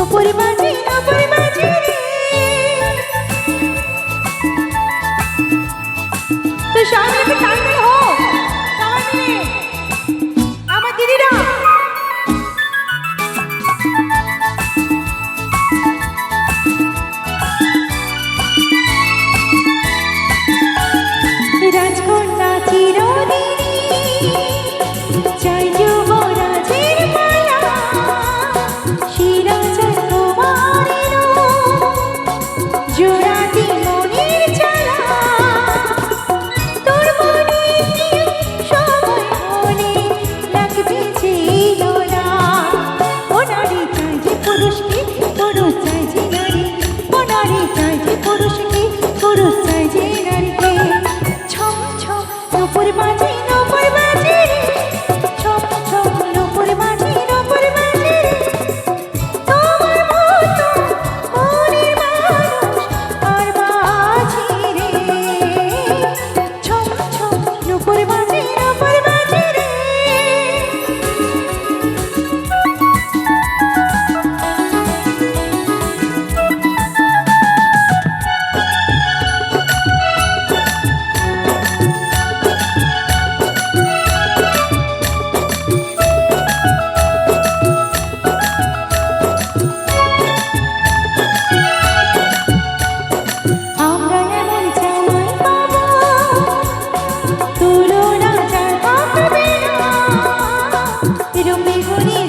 নপুর বাজে নপুর me free.